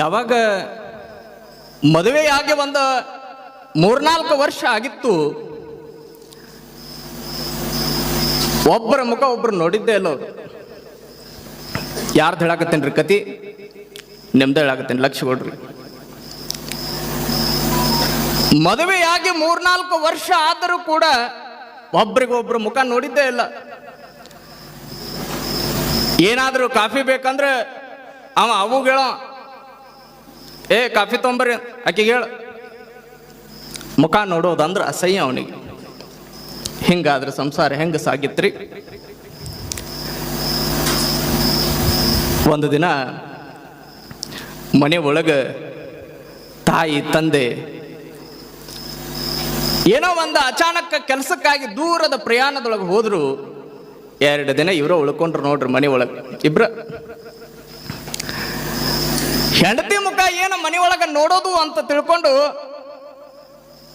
ಯಾವಾಗ ಮದುವೆಯಾಗಿ ಒಂದು ಮೂರ್ನಾಲ್ಕು ವರ್ಷ ಆಗಿತ್ತು, ಒಬ್ಬರ ಮುಖ ಒಬ್ರು ನೋಡಿದ್ದೇ ಅವ್ರು. ಯಾರ್ದು ಹೇಳಾಕತ್ತೇನ್ರಿ ಕತಿ? ನಿಮ್ದು ಹೇಳಾಕತ್ತೇನೆ, ಲಕ್ಷ ಕೊಡ್ರಿ. ಮದುವೆಯಾಗಿ ಮೂರ್ನಾಲ್ಕು ವರ್ಷ ಆದರೂ ಕೂಡ ಒಬ್ರಿಗೊಬ್ರು ಮುಖ ನೋಡಿದ್ದೇ ಇಲ್ಲ. ಏನಾದರೂ ಕಾಫಿ ಬೇಕಂದ್ರೆ ಅವ ಅವುಗಳ ಏ, ಕಾಫಿ ತೊಂಬರ್ರಿ ಆಕೆಗೆ ಹೇಳು. ಮುಖ ನೋಡೋದಂದ್ರೆ ಅಸಹ್ಯ ಅವನಿಗೆ. ಹಿಂಗಾದ್ರೆ ಸಂಸಾರ ಹೆಂಗೆ ಸಾಗಿತ್ರಿ? ಒಂದು ದಿನ ಮನೆ ಒಳಗೆ ತಾಯಿ, ತಂದೆ ಏನೋ ಒಂದು ಅಚಾನಕ್ ಕೆಲಸಕ್ಕಾಗಿ ದೂರದ ಪ್ರಯಾಣದೊಳಗೆ ಹೋದ್ರು. ಎರಡು ದಿನ ಇವರ ಉಳ್ಕೊಂಡ್ರು ನೋಡ್ರಿ ಮನೆ ಒಳಗೆ. ಇಬ್ರ ಹೆಂಡತಿ ಮುಖ ಏನು ಮನೆ ಒಳಗೆ ನೋಡೋದು ಅಂತ ತಿಳ್ಕೊಂಡು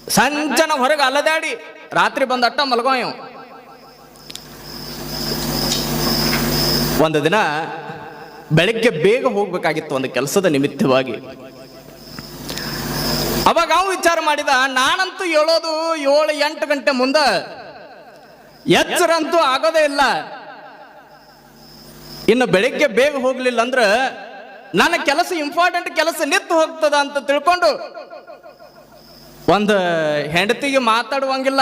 ಸಂಜನ ಹೊರಗೆ ಅಲದಾಡಿ ರಾತ್ರಿ ಬಂದ ಅಟ್ಟ ಒಂದು ದಿನ ಬೆಳಗ್ಗೆ ಬೇಗ ಹೋಗ್ಬೇಕಾಗಿತ್ತು ಒಂದು ಕೆಲಸದ ನಿಮಿತ್ತವಾಗಿ. ಅವಾಗ ಅವ ವಿಚಾರ ಮಾಡಿದ, ನಾನಂತೂ ಹೇಳೋದು ಏಳು ಎಂಟು ಗಂಟೆ ಮುಂದೆ ಎಚ್ಚರಂತೂ ಆಗೋದೇ ಇಲ್ಲ. ಇನ್ನು ಬೆಳಿಗ್ಗೆ ಬೇಗ ಹೋಗ್ಲಿಲ್ಲ ಅಂದ್ರೆ ನನ್ನ ಕೆಲಸ ಇಂಪಾರ್ಟೆಂಟ್ ಕೆಲಸ ನಿತ್ತು ಹೋಗ್ತದ ಅಂತ ತಿಳ್ಕೊಂಡು ಒಂದು ಹೆಂಡತಿಗೆ ಮಾತಾಡುವಂಗಿಲ್ಲ,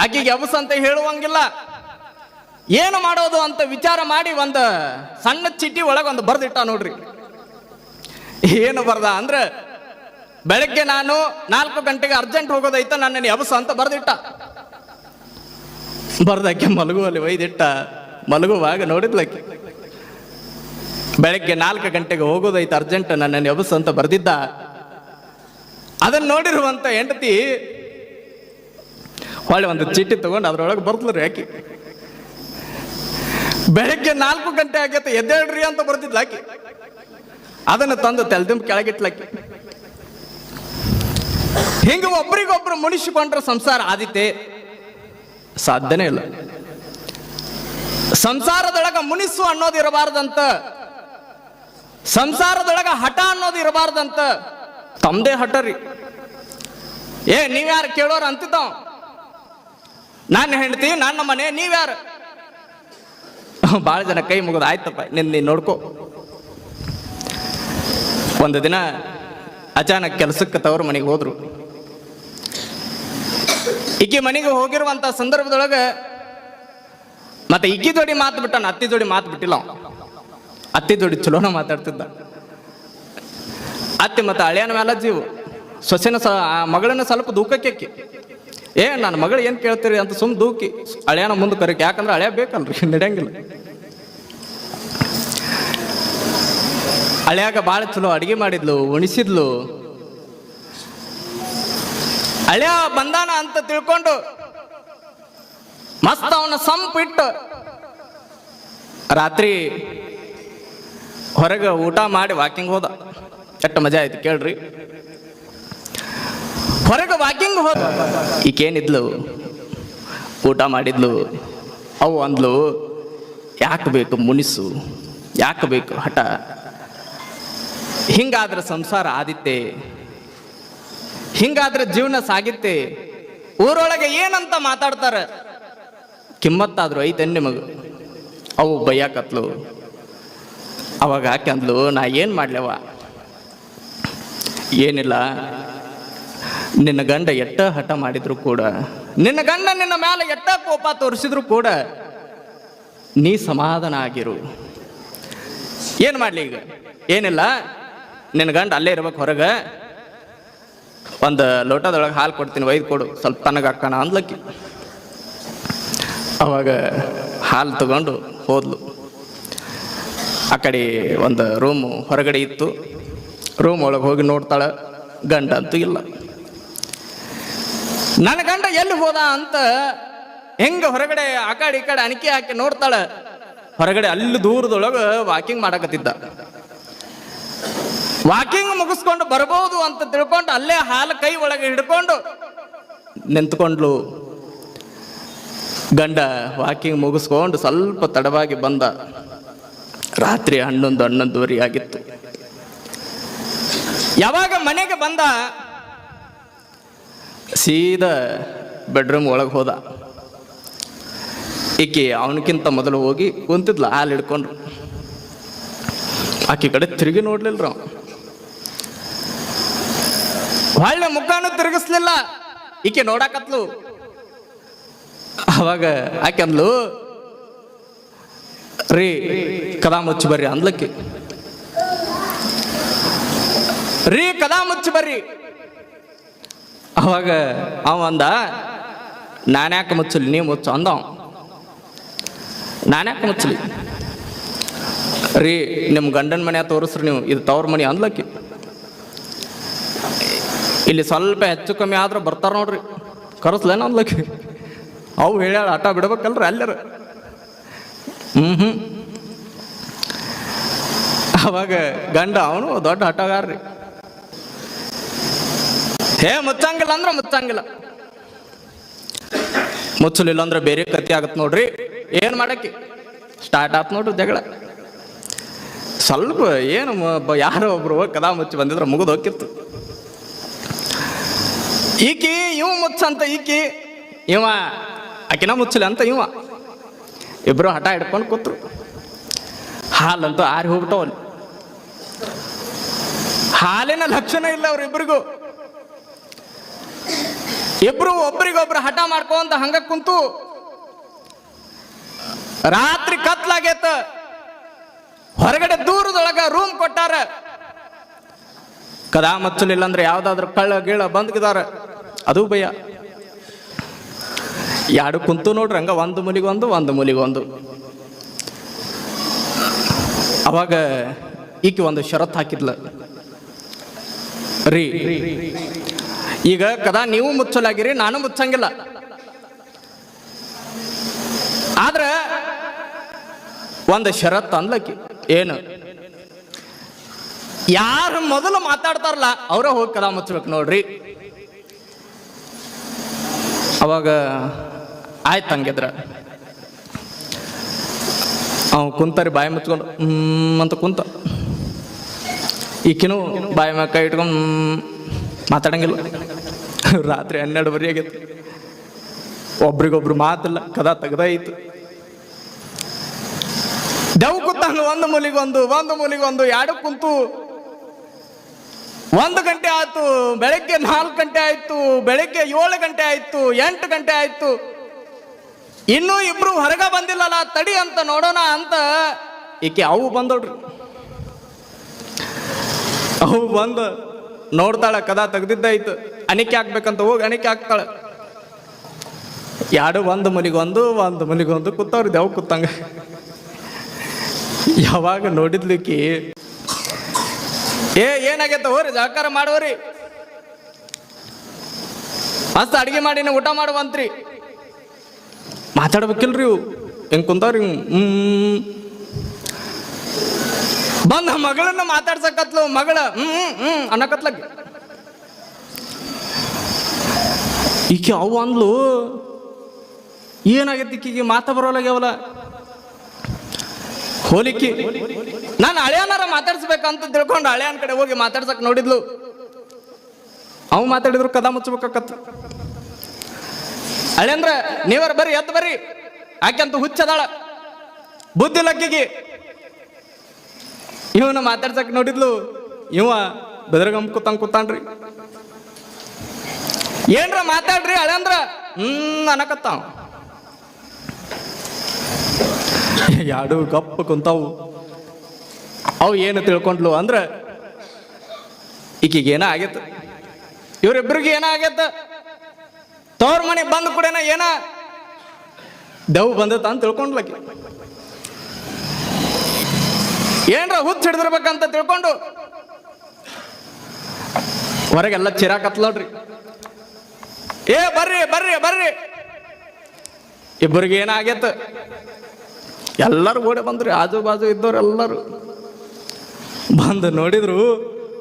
ಆಕೆಗೆ ಎಬಸ್ ಅಂತ ಹೇಳುವಂಗಿಲ್ಲ. ಏನು ಮಾಡೋದು ಅಂತ ವಿಚಾರ ಮಾಡಿ ಒಂದು ಸಣ್ಣ ಚೀಟಿ ಒಳಗೆ ಒಂದು ಬರ್ದಿಟ್ಟ ನೋಡ್ರಿ. ಏನು ಬರ್ದ ಅಂದ್ರೆ, ಬೆಳಗ್ಗೆ ನಾನು ನಾಲ್ಕು ಗಂಟೆಗೆ ಅರ್ಜೆಂಟ್ ಹೋಗೋದೈತ ನನ್ನ ಎಬಸ ಅಂತ ಬರ್ದಿಟ್ಟ. ಬರ್ದಕ್ಕೆ ಮಲಗುವಲ್ಲಿ ಒಯ್ದಿಟ್ಟ. ಮಲಗುವಾಗ ನೋಡಿದ್ಲಕ್ಕೆ ಬೆಳಗ್ಗೆ ನಾಲ್ಕು ಗಂಟೆಗೆ ಹೋಗೋದೈತೆ ಅರ್ಜೆಂಟ್ ನನ್ನನ್ನು ಎಬಸ್ ಅಂತ ಬರ್ದಿದ್ದ. ಅದನ್ನ ನೋಡಿರುವಂತ ಹೆಂಡತಿ ಹೊಳ್ಳಿ ಒಂದು ಚೀಟಿ ತಗೊಂಡು ಅದ್ರೊಳಗೆ ಬರ್ತಲ್ರಿ ಆಕಿ. ಬೆಳಗ್ಗೆ ನಾಲ್ಕು ಗಂಟೆ ಆಗೈತೆ, ಎದ್ದೇಳ್ರಿ ಅಂತ ಬರ್ತಿದ್ಲ ಆಕಿ. ಅದನ್ನ ತಂದು ತೆಲ್ದಿಂಬ ಕೆಳಗಿಟ್ಲಾಕಿ ಹಿಂಗ ಒಬ್ರಿಗೊಬ್ರು ಮುನಿಸಿಕೊಂಡ್ರೆ ಸಂಸಾರ ಆದಿತೆ ಸಾಧ್ಯನೇ ಇಲ್ಲ. ಸಂಸಾರದೊಳಗ ಮುನಿಸು ಅನ್ನೋದು ಇರಬಾರ್ದಂತ ಸಂಸಾರದೊಳಗ ಹಠ ಅನ್ನೋದು ಇರಬಾರ್ದಂತ ತಮ್ದೇ ಹಠ ರೀ. ಏ ನೀವ್ಯಾರು ಕೇಳೋರು ಅಂತಿದ್ದಾವ? ನಾನು ಹೆಂಡತಿ, ನನ್ನ ಮನೆ ನೀವ್ಯಾರು ಭಾಳ ಜನ ಕೈ ಮುಗಿದು ಆಯ್ತಪ್ಪ ನಿನ್ನ ನೀನ್ ನೋಡ್ಕೋ. ಒಂದು ದಿನ ಅಚಾನಕ್ ಕೆಲಸಕ್ಕೆ ತವರು ಮನೆಗೆ ಹೋದ್ರು. ಈಕಿ ಮನೆಗೆ ಹೋಗಿರುವಂತ ಸಂದರ್ಭದೊಳಗೆ ಮತ್ತೆ ಇಕ್ಕಿ ಜೋಡಿ ಮಾತು ಬಿಟ್ಟಾನ, ಅತ್ತಿ ಜೋಡಿ ಮಾತು ಬಿಟ್ಟಿಲ್ಲ. ಅತ್ತಿ ಜೋಡಿ ಚಲೋನ ಮಾತಾಡ್ತಿದ್ದ. ಅತ್ತೆ ಮತ್ತೆ ಅಳಿಯನ ಮೇಲೆ ಜೀವು. ಸೊಸೆನ ಸ ಮಗಳನ್ನ ಸ್ವಲ್ಪ ದೂಕಕ್ಕೆ. ಏ, ನನ್ನ ಮಗಳು ಏನು ಕೇಳ್ತೀರಿ ಅಂತ ಸುಮ್ ದೂಕಿ. ಅಳಿಯನ ಮುಂದೆ ಕರಿಕೆ. ಯಾಕಂದ್ರೆ ಹಳೆಯ ಬೇಕಲ್ರಿ ನಡೆಯಂಗಿಲ್ಲ. ಹಳೆಯಾಗ ಭಾಳ ಚಲೋ ಅಡಿಗೆ ಮಾಡಿದ್ಲು, ಉಣಿಸಿದ್ಲು. ಅಳಿಯ ಬಂದಾನ ಅಂತ ತಿಳ್ಕೊಂಡು ಮಸ್ತ್ ಅವನ ಸಂಪಿಟ್ಟು ರಾತ್ರಿ ಹೊರಗೆ ಊಟ ಮಾಡಿ ವಾಕಿಂಗ್ ಹೋದ. ಎಷ್ಟು ಮಜಾ ಆಯ್ತು ಕೇಳ್ರಿ. ಹೊರಗೆ ವಾಕಿಂಗ್ ಹೋದ. ಈಕೇನಿದ್ಲು? ಊಟ ಮಾಡಿದ್ಲು. ಅವು ಅಂದ್ಲು, ಯಾಕೆ ಬೇಕು ಮುನಿಸು? ಯಾಕೆ ಬೇಕು ಹಠ? ಹಿಂಗಾದ್ರೆ ಸಂಸಾರ ಆದಿತ್ತೆ. ಹಿಂಗಾದ್ರೆ ಜೀವನ ಸಾಗಿತ್ತೆ. ಊರೊಳಗೆ ಏನಂತ ಮಾತಾಡ್ತಾರೆ? ಕಿಮ್ಮತ್ತಾದ್ರು ಐತೆ ನಿಮಗೆ? ಅವು ಬೈಯಾಕತ್ಲು ಅವಾಗ ಹಾಕಂದ್ಲು ನಾ ಏನು ಮಾಡ್ಲವ ಏನಿಲ್ಲ. ನಿನ್ನ ಗಂಡ ಎಟ್ಟ ಹಠ ಮಾಡಿದ್ರು ಕೂಡ, ನಿನ್ನ ಗಂಡ ನಿನ್ನ ಮೇಲೆ ಎಟ್ಟ ಕೋಪ ತೋರಿಸಿದ್ರು ಕೂಡ ನೀ ಸಮಾಧಾನ ಆಗಿರು ಏನು ಮಾಡಲಿ ಈಗ? ಏನಿಲ್ಲ. ನಿನ್ನ ಗಂಡ ಅಲ್ಲೇ ಇರ್ಬೇಕು ಹೊರಗೆ. ಒಂದು ಲೋಟದೊಳಗೆ ಹಾಲು ಕೊಡ್ತೀನಿ, ಒಯ್ದು ಕೊಡು. ಸ್ವಲ್ಪ ತನಗೆ ಹಾಕೋಣ ಅಂದ್ಲಕ್ಕಿ. ಅವಾಗ ಹಾಲು ತಗೊಂಡು ಹೋದ್ಲು. ಆ ಕಡೆ ಒಂದು ರೂಮು ಹೊರಗಡೆ ಇತ್ತು. ರೂಮ್ ಒಳಗೆ ಹೋಗಿ ನೋಡ್ತಾಳೆ, ಗಂಡ ಅಂತೂ ಇಲ್ಲ. ನನ್ನ ಗಂಡ ಎಲ್ಲಿ ಹೋದ ಅಂತ ಹೆಂಗ ಹೊರಗಡೆ ಆ ಕಡೆ ಈ ಕಡೆ ಅಣಿಕೆ ಹಾಕಿ ನೋಡ್ತಾಳೆ? ಹೊರಗಡೆ ಅಲ್ಲಿ ದೂರದೊಳಗೆ ವಾಕಿಂಗ್ ಮಾಡಕತ್ತಿದ್ದ. ವಾಕಿಂಗ್ ಮುಗಿಸ್ಕೊಂಡು ಬರ್ಬೋದು ಅಂತ ತಿಳ್ಕೊಂಡು ಅಲ್ಲೇ ಹಾಲು ಕೈ ಒಳಗೆ ಹಿಡ್ಕೊಂಡು ನಿಂತ್ಕೊಂಡ್ಲು. ಗಂಡ ವಾಕಿಂಗ್ ಮುಗಿಸ್ಕೊಂಡು ಸ್ವಲ್ಪ ತಡವಾಗಿ ಬಂದ. ರಾತ್ರಿ ಹನ್ನೊಂದು ಹನ್ನೊಂದುವರೆ ಆಗಿತ್ತು ಯಾವಾಗ ಮನೆಗೆ ಬಂದ? ಸೀದಾ ಬೆಡ್ರೂಮ್ ಒಳಗೆ ಹೋದ. ಈಕೆ ಅವನಕ್ಕಿಂತ ಮೊದಲು ಹೋಗಿ ಕುಂತಿದ್ಲ, ಹಾಲು ಹಿಡ್ಕೊಂಡ್ರು. ಆಕೆ ಕಡೆ ತಿರುಗಿ ನೋಡ್ಲಿಲ್ರ ಒಳ್ಳೆ ಮುಖಾನು ತಿರುಗಿಸ್ಲಿಲ್ಲ. ಈಕೆ ನೋಡಾಕತ್ಲು. ಅವಾಗ ಆಕೆ ಅಂದ್ಲು, ರೀ ಕದಾ ಮುಚ್ಚಿ ಬರ್ರಿ ಅಂದ್ಲಕ್ಕೆ. ರೀ ಕದಾ ಮುಚ್ಚಿ ಬರ್ರಿ. ಅವಾಗ ಅವ ಅಂದ ನಾನ್ಯಾಕೆ ಮುಚ್ಚಲಿ? ನೀ ಮುಚ್ಚು. ಅಂದ ನಾನ್ಯಾಕೆ ಮುಚ್ಚಲಿ? ರೀ ನಿಮ್ಮ ಗಂಡನ ಮನೆ ತೋರಿಸ್ರಿ ನೀವು. ಇದು ತವ್ರ ಮನೆ ಅಂದ್ಲಕ್ಕೆ. ಇಲ್ಲಿ ಸ್ವಲ್ಪ ಹೆಚ್ಚು ಕಮ್ಮಿ ಆದ್ರೆ ಬರ್ತಾರ ನೋಡ್ರಿ. ಕರೆಸ್ಲೇನ ಅಂದ್ಲಕ್ಕೆ. ಅವು ಹೇಳ್ಯಾಳ, ಆಟ ಬಿಡ್ಬೇಕಲ್ರಿ ಅಲ್ಲರ ಹ್ಞೂ ಹ್ಞೂ ಅವಾಗ ಗಂಡ, ಅವನು ದೊಡ್ಡ ಆಟಗಾರ್ರಿ ಹೇ, ಮುಚ್ಚಂಗಿಲ್ಲ ಅಂದ್ರೆ ಮುಚ್ಚಂಗಿಲ್ಲ. ಮುಚ್ಚಲಿಲ್ಲ ಅಂದ್ರೆ ಬೇರೆ ಕತಿ ಆಗತ್ ನೋಡ್ರಿ. ಏನ್ ಮಾಡಕ್ಕೆ? ಸ್ಟಾರ್ಟ್ ಆತ್ ನೋಡ್ರಿ ಜಗಳ. ಸ್ವಲ್ಪ ಏನು ಯಾರೋ ಒಬ್ರು ಕದಾ ಮುಚ್ಚಿ ಬಂದಿದ್ರೆ, ಮುಗಿದು ಹೋಗಿತ್ತು ಈಕಿ, ಇವ ಮುಚ್ಚಂತ ಈಕಿ, ಇವ, ಆಕಿನ ಮುಚ್ಚಲಿ ಅಂತ ಇವ. ಇಬ್ರು ಹಠ ಹಿಡ್ಕೊಂಡು ಕೂತ್ರು. ಹಾಲಂತೂ ಆರಿ ಹೋಗ್ಬಿಟ್ಟವಲ್ಲಿ ಹಾಲಿನ ಲಕ್ಷಣ ಇಲ್ಲ ಅವ್ರಿಬ್ರಿಗೂ. ಇಬ್ರು ಒಬ್ರಿಗೊಬ್ರು ಹಠ ಮಾಡ್ಕೊಂತ ಹಂಗ ಕುಂತು ರಾತ್ರಿ ಕತ್ಲಾಗೇತ. ಹೊರಗಡೆ ದೂರದೊಳಗ ರೂಮ್ ಕೊಟ್ಟಾರ. ಕದಾ ಮಚ್ಚಲಿಲ್ಲ ಅಂದ್ರೆ ಯಾವ್ದಾದ್ರು ಕಳ್ಳ ಗೀಳ ಬಂದ್ಗಿದಾರ ಅದು ಭಯ. ಎರಡು ಕುಂತು ನೋಡ್ರಿ ಹಂಗ ಒಂದು ಮುಲಿಗೊಂದು ಒಂದು ಮುಲಿಗೊಂದು. ಅವಾಗ ಈಕೆ ಒಂದು ಷರತ್ ಹಾಕಿದ್ಲ. ರೀ. ಈಗ ಕದಾ ನೀವು ಮುಚ್ಚಲಾಗಿರಿ, ನಾನು ಮುಚ್ಚಂಗಿಲ್ಲ. ಆದ್ರ ಒಂದು ಷರತ್ ಅಂದ್ಲಕಿ, ಏನು? ಯಾರು ಮೊದಲು ಮಾತಾಡ್ತಾರಲ್ಲ, ಅವರೇ ಹೋಗಿ ಕದಾ ಮುಚ್ಚಬೇಕು ನೋಡ್ರಿ. ಅವಾಗ ಆಯ್ತು ಹಂಗಿದ್ರ. ಅವ್ ಕುಂತಾರಿ, ಬಾಯಿ ಮುಚ್ಕೊಂಡು, ಹ್ಮ್ ಅಂತ ಕುಂತ. ಈಕಿನೂ ಬಾಯಿ ಮಕ್ಕ ಇಟ್ಕೊಂಡು ಮಾತಾಡಂಗಿಲ್ಲ. ರಾತ್ರಿ ಹನ್ನೆರಡುವರೆ ಆಗಿತ್ತು ಒಬ್ರಿಗೊಬ್ರು ಮಾತಿಲ್ಲ, ಕದ ತೆಗ್ದಾಯ್ತು ದೆವ್ ಕೂತಂಗ ಒಂದು ಮೂಲಿಗೊಂದು ಒಂದು ಮೂಲಿಗೊಂದು, ಎರಡು ಕುಂತು. ಒಂದು ಗಂಟೆ ಆಯ್ತು, ಬೆಳಗ್ಗೆ ನಾಲ್ಕು ಗಂಟೆ ಆಯ್ತು, ಬೆಳಗ್ಗೆ ಏಳು ಗಂಟೆ ಆಯ್ತು, ಎಂಟು ಗಂಟೆ ಆಯ್ತು. ಇನ್ನೂ ಇಬ್ರು ಹೊರಗ ಬಂದಿಲ್ಲಲ್ಲ, ತಡಿ ಅಂತ ನೋಡೋಣ ಅಂತ ಈಕೆ ಅವು ಬಂದೋಡ್ರಿ ಅವು ಬಂದು ನೋಡ್ತಾಳೆ, ಕದ ತೆಗ್ದಿದ್ದಾಯ್ತು. ಅಣಿಕೆ ಹಾಕ್ಬೇಕಂತ ಹೋಗಿ ಅಣಿಕೆ ಹಾಕ್ತಾಳೆ. ಎರಡು ಒಂದು ಮನಿಗೊಂದು ಒಂದು ಮನಿಗೊಂದು ಕೂತವ್ರಿ ಯಾವ ಕೂತಂಗ. ಯಾವಾಗ ನೋಡಿದ್ಲಿಕ್ಕಿ? ಏ, ಏನಾಗೈತ ಹೋರಿ, ಸಹಕಾರ ಮಾಡೋರಿ ಮಸ್ತ್ ಅಡಿಗೆ ಮಾಡಿ ಊಟ ಮಾಡುವಂತ್ರಿ. ಮಾತಾಡ್ಬೇಕಿಲ್ರಿ ಇವು. ಹೆಂಗ್ ಕುಂತಾವ್ರಿ ಹ್ಮ್. ಬಂದ ಮಗಳನ್ನ ಮಾತಾಡ್ಸಕತ್ಲು ಮಗಳ ಹ್ಮ್ ಹ್ಮ್, ಅನ್ನಕತ್ಲ ಈಕೆ ಅವು ಅಂದ್ಲು ಏನಾಗೈತಿ ಈಕಿಗೆ ಮಾತಾ ಬರೋಲಾಗ್ಯಾವಲ್ಲ. ಹೋಲಿಕೆ ನಾನು ಹಳೆಯನಾರ ಮಾತಾಡ್ಸ್ಬೇಕಂತ ತಿಳ್ಕೊಂಡು ಹಳೆಯನ ಕಡೆ ಹೋಗಿ ಮಾತಾಡ್ಸಕ್ ನೋಡಿದ್ಲು. ಅವು ಮಾತಾಡಿದ್ರು ಕದ ಮುಚ್ಚಬೇಕಾಕತ್ತು ಹಳೆ ಅಂದ್ರ ನೀವರ ಬರ್ರಿ ಎದ್ದು ಬರ್ರಿ. ಆಕೆಂತ ಹುಚ್ಚದಾಳ. ಬುದ್ಧಿ ಲಕ್ಕಿಗೆ ಇವನ ಮಾತಾಡ್ಸಕ್ ನೋಡಿದ್ಲು. ಇವ ಬೆದರ್ಗಮ್ ಕೂತಂಗ್ ಕೂತಾನ್ರಿ. ಏನ್ರ ಮಾತಾಡ್ರಿ ಹಳೆ ಅಂದ್ರ ಹ್ಮ್ ಅನ್ನಕತ್ತಾವ ಯಾಡು ಗಪ್ಪ ಕುಂತಾವು. ಅವು ಏನು ತಿಳ್ಕೊಂಡ್ಲು ಅಂದ್ರ, ಈಕಿಗೆ ಏನ ಆಗೈತ? ಇವ್ರಿಬ್ರಿಗೆ ಏನ ಆಗೈತ? ತವ್ರ ಮನೆ ಬಂದ ಕೂಡೇನ ಏನ? ದವ್ ಬಂದತ್ತ ಅಂತ ತಿಳ್ಕೊಂಡ್ಲಕ್ಕಿ ಏನ್ರ ಹುಚ್ಚ ಹಿಡಿದಿರ್ಬೇಕಂತ ತಿಳ್ಕೊಂಡು ಹೊರಗೆಲ್ಲ ಚಿರಾಕತ್ ನೋಡ್ರಿ. ಏ, ಬರ್ರಿ ಬರ್ರಿ ಬರ್ರಿ. ಇಬ್ಬರಿಗೆ ಏನಾಗೇತ? ಎಲ್ಲರೂ ಓಡಿ ಬಂದ್ರಿ, ಆಜು ಬಾಜು ಇದ್ದವ್ರು ಎಲ್ಲರೂ. ಬಂದು ನೋಡಿದ್ರು,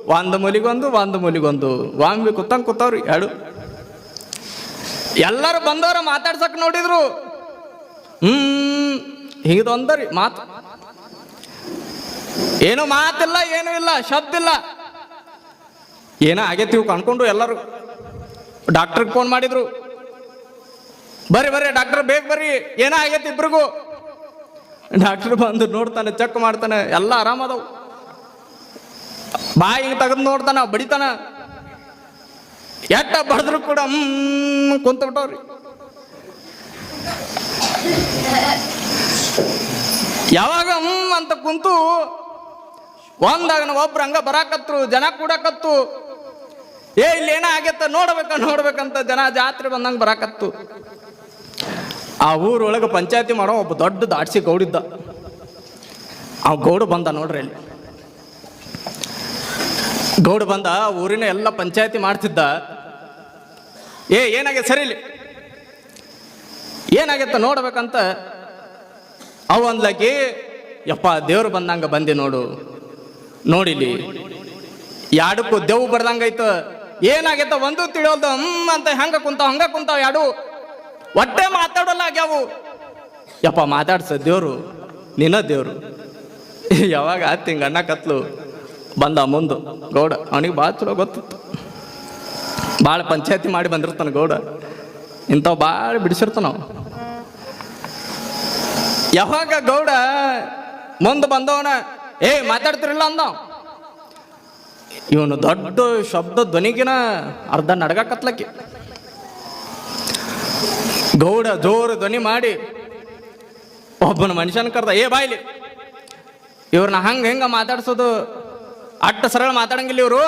ಒಂದು ಮೂಲಿಗೊಂದು ಒಂದು ಮೂಲಿಗೊಂದು. ವಾಂಬಿ ಕುತ್ತಂಗ್ ಕೂತವ್ರಿ ಎರಡು. ಎಲ್ಲರೂ ಬಂದವ್ರ ಮಾತಾಡ್ಸಕ್ ನೋಡಿದ್ರು. ಹ್ಮ್ ಹಿಂಗದೊಂದರಿ ಮಾತು. ಏನು ಮಾತಿಲ್ಲ, ಏನು ಇಲ್ಲ ಶಬ್ದ ಇಲ್ಲ ಏನೋ ಆಗೈತಿ ಇವ್ ಅನ್ಕೊಂಡು ಎಲ್ಲರೂ. ಡಾಕ್ಟ್ರಿಗೆ ಫೋನ್ ಮಾಡಿದ್ರು. ಬರ್ರಿ ಬರ್ರಿ, ಡಾಕ್ಟರ್, ಬೇಗ ಬರ್ರಿ, ಏನೋ ಆಗೈತಿ ಇಬ್ರಿಗೂ. ಡಾಕ್ಟರ್ ಬಂದು ನೋಡ್ತಾನೆ, ಚೆಕ್ ಮಾಡ್ತಾನೆ, ಎಲ್ಲ ಆರಾಮದವು ಬಾಯಿ ಹಿಂಗೆ ತೆಗೆದು ನೋಡ್ತಾನ, ಬಡಿತಾನ. ಎಟ್ಟ ಬಡದ್ರು ಕೂಡ, ಹ್ಮ್, ಕುಂತ ಬಿಟ್ಟವ್ರಿ. ಯಾವಾಗ, ಹ್ಮ್, ಅಂತ ಕುಂತು ಒಂದಾಗ ಒಬ್ರು ಹಂಗ ಬರಾಕತ್ರು, ಜನ ಕೂಡಕತ್ತು. ಏ, ಇಲ್ಲಿ ಏನ ಆಗೇತ ನೋಡ್ಬೇಕ, ನೋಡ್ಬೇಕಂತ ಜನ ಜಾತ್ರೆ ಬಂದಂಗ ಬರಾಕತ್ತು. ಆ ಊರೊಳಗೆ ಪಂಚಾಯತಿ ಮಾಡೋ ಒಬ್ಬ ದೊಡ್ಡ ದಾಡ್ಸಿ ಗೌಡಿದ್ದ. ಆ ಗೌಡ ಬಂದ ನೋಡ್ರಿ ಇಲ್ಲಿ ಗೌಡ ಬಂದ ಊರಿನ ಎಲ್ಲ ಪಂಚಾಯತಿ ಮಾಡ್ತಿದ್ದ. ಏ ಏನಾಗೈತೆ ಸರಿ ಇಲ್ಲಿ? ಏನಾಗೈತೆ ನೋಡ್ಬೇಕಂತ. ಅವ ಅಂದ್ಲಕಿ ಯಪ್ಪ, ದೇವ್ರು ಬಂದಂಗ ಬಂದಿ ನೋಡು. ನೋಡಿಲಿ. ಯಾಡಕ್ಕೂ ದೆವು ಬರ್ದಂಗೈತ. ಏನಾಗೈತ ಒಂದು ತಿಳಿಯೋದು ಹ್ಮ್ ಅಂತ ಹಂಗ ಕುಂತಾವ ಹಂಗ ಕುಂತಾವ ಯಾಡು. ಒಟ್ಟೆ ಮಾತಾಡಲ್ಲ ಆಗ್ಯಾವು ಯಪ್ಪ, ಮಾತಾಡ್ಸ ದೇವ್ರು, ನಿನ್ನ ದೇವ್ರು. ಯಾವಾಗ ಆತ್ ಹಿಂಗ ಅಣ್ಣ ಕತ್ಲು. ಬಂದ ಮುಂದು, ಗೌಡ, ಅವನಿಗೆ ಭಾಳ ಚಲೋ ಗೊತ್ತಿತ್ತು. ಭಾಳ ಪಂಚಾಯತಿ ಮಾಡಿ ಬಂದಿರ್ತಾನ ಗೌಡ. ಇಂಥವು ಭಾಳ ಬಿಡಿಸಿರ್ತಾನ ಯಾವಾಗ ಗೌಡ ಮುಂದೆ ಬಂದವನ ಏ, ಮಾತಾಡ್ತಿರಲ್ಲ ಅಂದ. ಇವನು ದೊಡ್ಡ ಶಬ್ದ ಧ್ವನಿಗಿನ ಅರ್ಧ ನಡಗಕತ್ಲಕ್ಕೆ. ಗೌಡ ಜೋರು ಧ್ವನಿ ಮಾಡಿ, ಒಬ್ಬನ ಮನುಷ್ಯನ ಕರ್ದ, ಏ ಬಾಯ್ಲಿ ಇವ್ರನ್ನ ಹಂಗ ಹೆಂಗ ಮಾತಾಡ್ಸೋದು ಅಟ್ಟ ಸರಳ ಮಾತಾಡಂಗಿಲ್ಲ ಇವರು.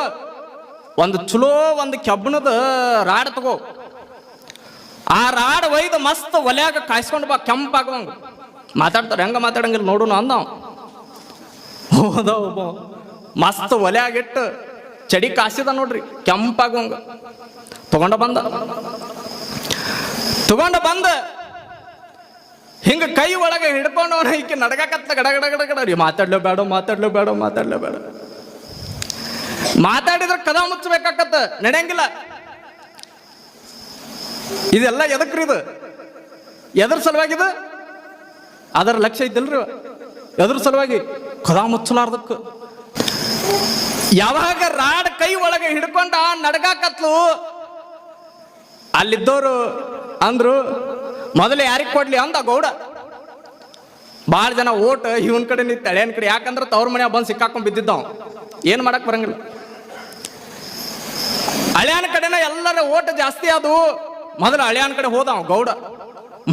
ಒಂದು ಚಲೋ ಒಂದು ಕೆಬ್ಬಣದ ರಾಡ್ ತಗೋ. ಆ ರಾಡ್ ಒಯ್ದು ಮಸ್ತ್ ಒಲೆಯಾಗ ಕಾಯಿಸ್ಕೊಂಡು ಬಾ, ಕೆಂಪಾಗುವಂಗ. ಮಾತಾಡ್ತಾರೆ, ಹೆಂಗ ಮಾತಾಡಂಗಿಲ್ಲ ನೋಡೋಣ ಅಂದವ ಹೋದ ಒಬ್ಬ. ಮಸ್ತ್ ಒಲೆಯಾಗಿಟ್ಟು ಚಡಿ ಕಾಸಿದ ನೋಡ್ರಿ ಕೆಂಪಾಗುವಂಗ ತಗೊಂಡ ಬಂದ. ತಗೊಂಡ ಬಂದ. ಹಿಂಗ ಕೈ ಒಳಗೆ ಹಿಡ್ಕೊಂಡು ಅವನ ಈಕೆ ನಡಗಕತ್ತ ಗಡ ಗಡ ಗಡ ಗಡ. ರೀ, ಮಾತಾಡ್ಲೋ ಬೇಡ ಮಾತಾಡ್ಲೋ ಬೇಡ ಮಾತಾಡ್ಲೋ ಬೇಡ. ಮಾತಾಡಿದ್ರೆ ಕದ ಮುಚ್ಚಬೇಕಾಕತ್ತ, ನಡೆಯಂಗಿಲ್ಲ. ಇದೆಲ್ಲ ಎದಕ್ರಿ ಇದು? ಎದ್ರ ಸಲುವಾಗಿದು ಅದರ ಲಕ್ಷ್ಯ ಇದ್ದಲ್ರಿ ಎದ್ರ ಸಲುವಾಗಿ? ಕದ ಮುಚ್ಚಲಾರ್ದಕ್ಕ ಯಾವಾಗ ರಾಡ್ ಕೈ ಒಳಗೆ ಹಿಡ್ಕೊಂಡ ನಡಗಾಕತ್ಲು ಅಲ್ಲಿದ್ದವರು ಅಂದ್ರು, ಮೊದಲು ಯಾರಿಗೆ ಕೊಡ್ಲಿ ಅಂದ ಗೌಡ. ಭಾಳ ಜನ ಓಟ್ ಇವನ್ ಕಡೆ ನಿಂತ ಕಡೆ. ಯಾಕಂದ್ರೆ ತವ್ರ ಮನೆ ಬಂದು ಸಿಕ್ಕಾಕೊಂಡ್ ಬಿದ್ದಿದ್ದವ್. ಏನು ಮಾಡಕ್ ಬರಂಗಿಲ್ಲ. ಹಳೆಯನ ಕಡೆನ ಎಲ್ಲರ ಓಟ್ ಜಾಸ್ತಿ ಅದು ಮೊದಲು ಹಳೆಯನ ಕಡೆ ಹೋದವ ಗೌಡ.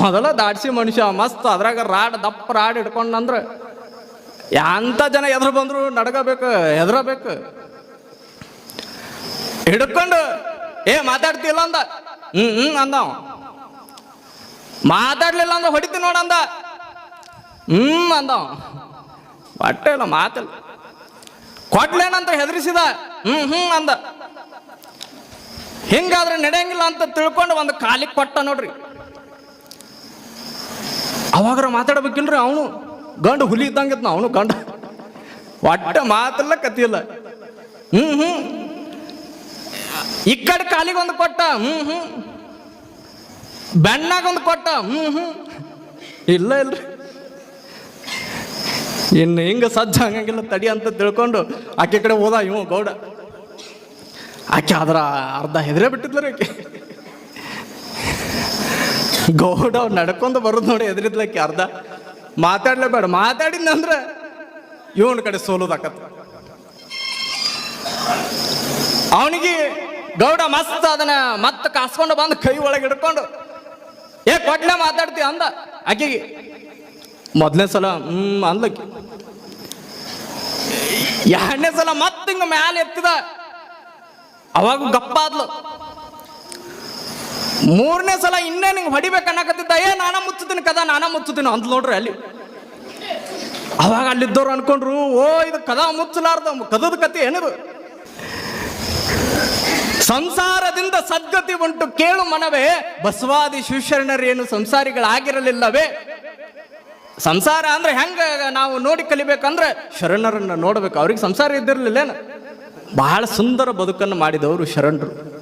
ಮೊದಲ ದಾಡ್ಸಿ ಮನುಷ್ಯ ಮಸ್ತ್, ಅದ್ರಾಗ ರಾಡ್ ದಪ್ಪ ರಾಡ್ ಹಿಡ್ಕೊಂಡಂದ್ರ ಎಂತ ಜನ ಎದುರು ಬಂದರು ನಡ್ಗಬೇಕು, ಹೆದರಬೇಕು? ಹಿಡ್ಕೊಂಡು, ಏ, ಮಾತಾಡ್ತಿಲ್ಲ ಅಂದ. ಹ್ಮ್ ಹ್ಮ್ ಅಂದ ಮಾತಾಡ್ಲಿಲ್ಲ ಅಂದ್ರೆ ಹೊಡಿತೀನಿ ನೋಡಂದ ಹ್ಮ್ ಅಂದ ಬಟ್ಟೆ ಇಲ್ಲ, ಮಾತಲ್ಲ. ಕೊಟ್ಲೇನಂತ ಹೆದರಿಸಿದ. ಹ್ಮ್ ಹ್ಮ್, ಅಂದ. ಹಿಂಗಾದ್ರೆ ನಡೆಯಂಗಿಲ್ಲ ಅಂತ ತಿಳ್ಕೊಂಡು ಒಂದು ಕಾಲಿಗೆ ಕೊಟ್ಟ ನೋಡ್ರಿ. ಅವಾಗ್ರ ಮಾತಾಡ್ಬೇಕಿಲ್ರಿ ಅವನು. ಗಂಡು ಹುಲಿ ಇದ್ದಂಗಿದ್ನ ಅವನು ಗಂಡ. ಒಟ್ಟ ಮಾತಲ್ಲ ಕತ್ತಿಲ್ಲ ಹ್ಮ್ ಹ್ಮ್. ಈ ಕಡೆ ಕಾಲಿಗೆ ಒಂದು ಕೊಟ್ಟ, ಹ್ಮ್ ಹ್ಮ್. ಬೆಣ್ಣಾಗ ಒಂದು ಕೊಟ್ಟ, ಹ್ಮ್ ಹ್ಮ್. ಇಲ್ಲ ಇಲ್ರಿ ಇನ್ನು ಹಿಂಗ ಸಜ್ಜ ಹಂಗಂಗಿಲ್ಲ ತಡಿ ಅಂತ ತಿಳ್ಕೊಂಡು ಆಕೆ ಕಡೆ ಹೋದ ಇವ ಗೌಡ. ಆಕೆ ಅದರ ಅರ್ಧ ಹೆದರೇ ಬಿಟ್ಟಿದ್ಲರಿ ಆಕೆ. ಗೌಡ ನಡ್ಕೊಂಡು ಬರೋದು ನೋಡಿ ಹೆದರಿದ್ಲಕ್ಕೆ ಅರ್ಧ. ಮಾತಾಡ್ಲೇಬೇಡ ಮಾತಾಡಿದ್ನಂದ್ರೆ ಇವನ ಕಡೆ ಸೋಲೋದಾಕತ್ತ ಅವನಿಗೆ ಗೌಡ ಮಸ್ತ್ ಅದನ್ನ ಮತ್ತೆ ಕಾಸ್ಕೊಂಡು ಬಂದು ಕೈ ಒಳಗೆ ಹಿಡ್ಕೊಂಡು, ಏ ಕೊಟ್ಲೆ ಮಾತಾಡ್ತಿ ಅಂದ. ಆಕೆಗೆ, ಮೊದಲನೇ ಸಲ, ಹ್ಮ್ ಅಂದ್ಲಕ್ಕಿ ಎರಡನೇ ಸಲ ಮತ್ತೆ ಹಿಂಗ ಮ್ಯಾಲೆ ಎತ್ತಿದ. ಅವಾಗ ಗಪ್ಪ ಆದ್ಲು ಮೂರನೇ ಸಲ ಇನ್ನೇ ನಿಂಗೆ ಹೊಡಿಬೇಕು ಅನ್ನಕತ್ತಿದ್ದ, ಏ, ನಾನ ಮುಚ್ಚುತ್ತೀನಿ ಕದ, ನಾನ ಮುಚ್ಚುತ್ತೀನಿ ಅಂತ ನೋಡ್ರಿ ಅಲ್ಲಿ. ಅವಾಗ ಅಲ್ಲಿದ್ದವ್ರು ಅನ್ಕೊಂಡ್ರು, ಓ, ಇದು ಕದ ಮುಚ್ಚಲಾರ್ದ, ಕದದ ಕತೆ ಏನಿದು? ಸಂಸಾರದಿಂದ ಸದ್ಗತಿ ಉಂಟು ಕೇಳು ಮನವೇ, ಬಸವಾದಿ ಶಿವಶರಣರೇನು ಸಂಸಾರಿಗಳಾಗಿರಲಿಲ್ಲವೇ? ಸಂಸಾರ ಅಂದ್ರೆ ಹೆಂಗ ನಾವು ನೋಡಿ ಕಲಿಬೇಕಂದ್ರೆ ಶರಣರನ್ನ ನೋಡ್ಬೇಕು. ಅವ್ರಿಗೆ ಸಂಸಾರ ಇದ್ದಿರ್ಲಿಲ್ಲೇನು? ಬಹಳ ಸುಂದರ ಬದುಕನ್ನು ಮಾಡಿದವರು ಶರಣರು.